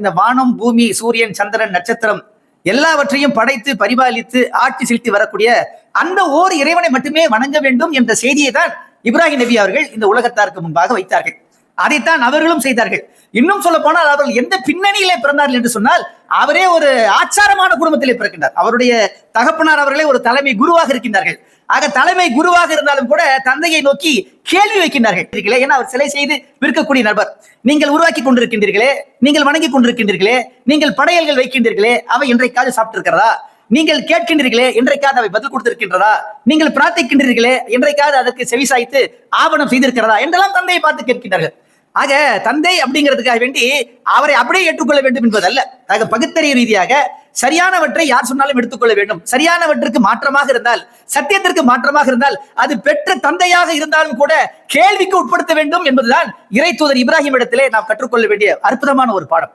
இந்த வானம் பூமி சூரியன் சந்திரன் நட்சத்திரம் எல்லாவற்றையும் படைத்து பரிபாலித்து ஆட்சி செலுத்தி வரக்கூடிய அந்த ஓர் இறைவனை மட்டுமே வணங்க வேண்டும் என்ற செய்தியை தான் இப்ராஹிம் நபி அவர்கள் இந்த உலகத்தாருக்கு முன்பாக வைத்தார்கள். அதைத்தான் அவர்களும் செய்தார்கள். இன்னும் சொல்ல போனால் அவர்கள் எந்த பின்னணியிலே பிறந்தார்கள் என்று சொன்னால் அவரே ஒரு ஆச்சாரமான குடும்பத்திலே பிறக்கின்றார். அவருடைய தகப்பனார் அவர்களே ஒரு தலைமை குருவாக இருக்கின்றார்கள். ஆக தலைமை குருவாக இருந்தாலும் கூட தந்தையை நோக்கி கேள்வி வைக்கின்றார்கள். ஏன்னா அவர் சிலை செய்து விற்கக்கூடிய நபர். நீங்கள் உருவாக்கி கொண்டிருக்கின்றீர்களே நீங்கள் வணங்கி கொண்டிருக்கின்றீர்களே நீங்கள் படையல்கள் வைக்கின்றீர்களே அவை இன்றைக்காவது சாப்பிட்டிருக்கிறதா? நீங்கள் கேட்கின்றீர்களே என்றைக்காவது அவை பதில் கொடுத்திருக்கின்றதா? நீங்கள் பிரார்த்திக்கின்றீர்களே என்றைக்காவது அதற்கு செவிசாய்த்து ஆவணம் செய்திருக்கிறதா? என்றெல்லாம் தந்தையை பார்த்து கேட்கின்றார்கள். ஆக தந்தை அப்படிங்கிறதுக்காக வேண்டி அவரை அப்படியே ஏற்றுக்கொள்ள வேண்டும் என்பதல்ல. ஆக பகுத்தறிவு ரீதியாக சரியானவற்றை யார் சொன்னாலும் எடுத்துக்கொள்ள வேண்டும். சரியானவற்றுக்கு மாற்றமாக இருந்தால் சத்தியத்திற்கு மாற்றமாக இருந்தால் அது பெற்ற தந்தையாக இருந்தாலும் கூட கேள்விக்கு உட்படுத்த வேண்டும் என்பதுதான் இறை தூதர் இப்ராஹிம் இடத்திலே நாம் கற்றுக்கொள்ள வேண்டிய அற்புதமான ஒரு பாடம்.